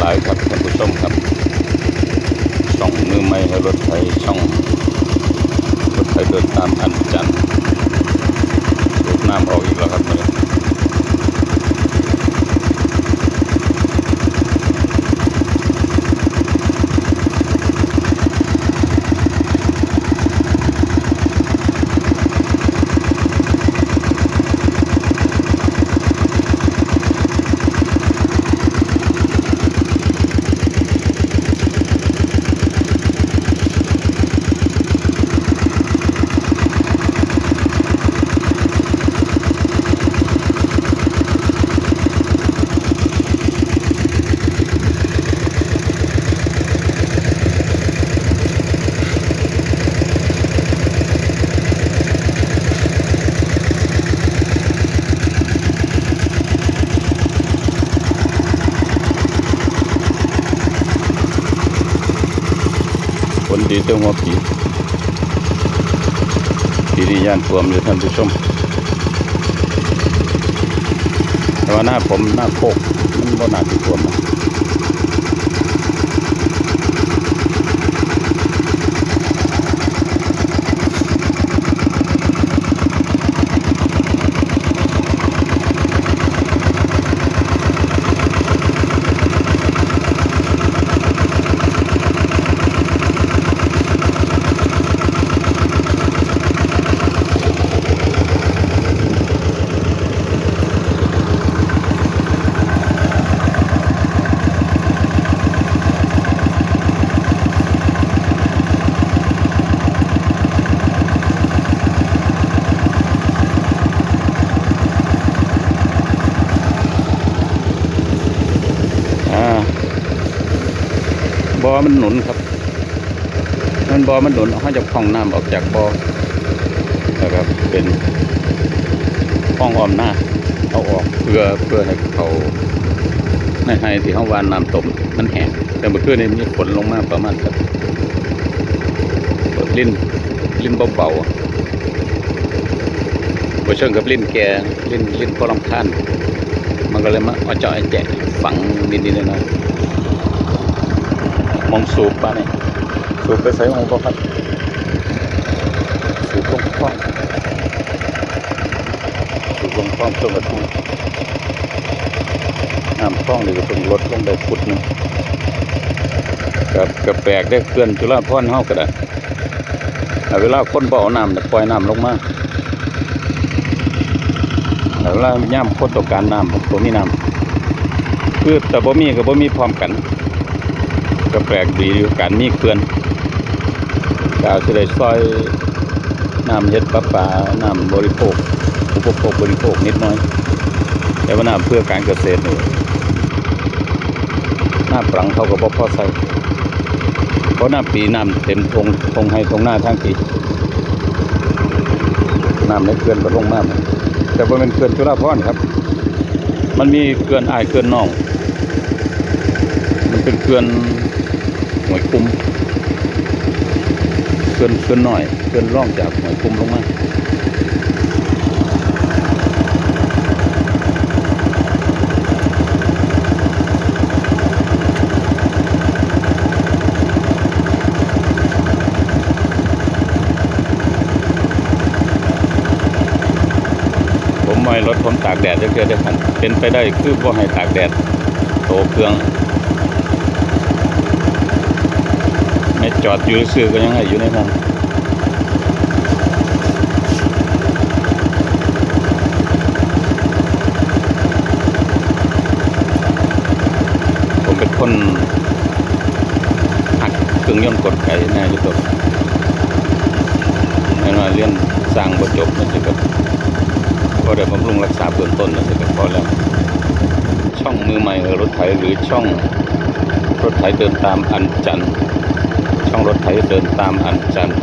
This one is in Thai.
หลายครับท่านผู้ชมครับ ช่องมือไม่ให้รถไฟช่องรถไฟเดินตามอันจันทร์สูบน้ำออกอีกแล้วครับ คนดีเจ้าหัวผีผีดีย่านท่วมอยู่ท่านผู้ชมแต่ว่าหน้าผมหน้าโคกมันก็หนาที่ท่วมนะ อมันหนุนครับ มันบอมันหนุนเขาจะพองน้ำออกจากบอนะครับ เป็นห้องออมหน้าเอาออกเพื่อเพื่อให้เขาในให้ที่ห้องวานน้ำตมมันแห้งแต่เมื่อคืนนี้มีฝนลงมาประมาณสักลิ้นลิ้นเบาๆบ่เชิงกับลิ้นแกลิ้นลิ้นพอลำคาญมันก็เลยมาเอาเจาะไอ้แจะฝังนิดๆหน่อยๆ มองสูบมาเนี่ยสูบไปใส่องก็ครับสูบลงคว้างสูบลงคว้างช่วงกระทุ่งน้ำคลองนี่ก็ต้องลดลงได้ฟุตนึงกับกับแปลกได้เคลื่อนจุฬาพรณ์เฮาก็ได้เวลาคนบ่เอาน้ำน่ะปล่อยน้ำลงมาแต่เวลาย่ำคนต้องการน้ำบ่มีน้ำคือแต่บ่มีก็บ่มีพร้อมกัน ก็แปลกดีอยู่การมีเขื่อนกาวจะได้ซอยน้ำเฮ็ดประปาน้ำบริโภคอุปโภคบริโภคนิดน้อย แต่ว่าน้ำเพื่อการเกษตรนี่น้ำปรังเขาก็บ่อใส่เพราะน้ำปีน้ำเต็มทงทงให้ทงหน้าทั้งปีน้ำในเขื่อนก็ลงมาหมดแต่ว่าเป็นเขื่อนจุฬาภรครับ มันมีเขื่อนอายเขื่อนน้อง มันเป็นเขื่อน หวยคุ้มเขื่อนเขื่อนหน่อยเขื่อนร่องจากหวยคุ้มลงมาผมไม่รถผมตากแดดเยอะๆได้คันเป็นไปได้คือบ่ให้ตากแดดโตเครื่อง ไม่ จอดอยู่ซื่อก็ยังให้อยู่ในห้องผมเป็นคนหักเครื่องยนต์กดไก่แน่ยู่ตัวแน่นอนเรียนสร้างบจบนั่นสิครับก็ได้บำรุงรักษาเบื้องต้นนั่นสิครับพอแล้ว ช่องมือใหม่รถไถหรือช่องรถไถเดินตามอันจันท ร์ช่องรถไถเดินตามอันจันทร์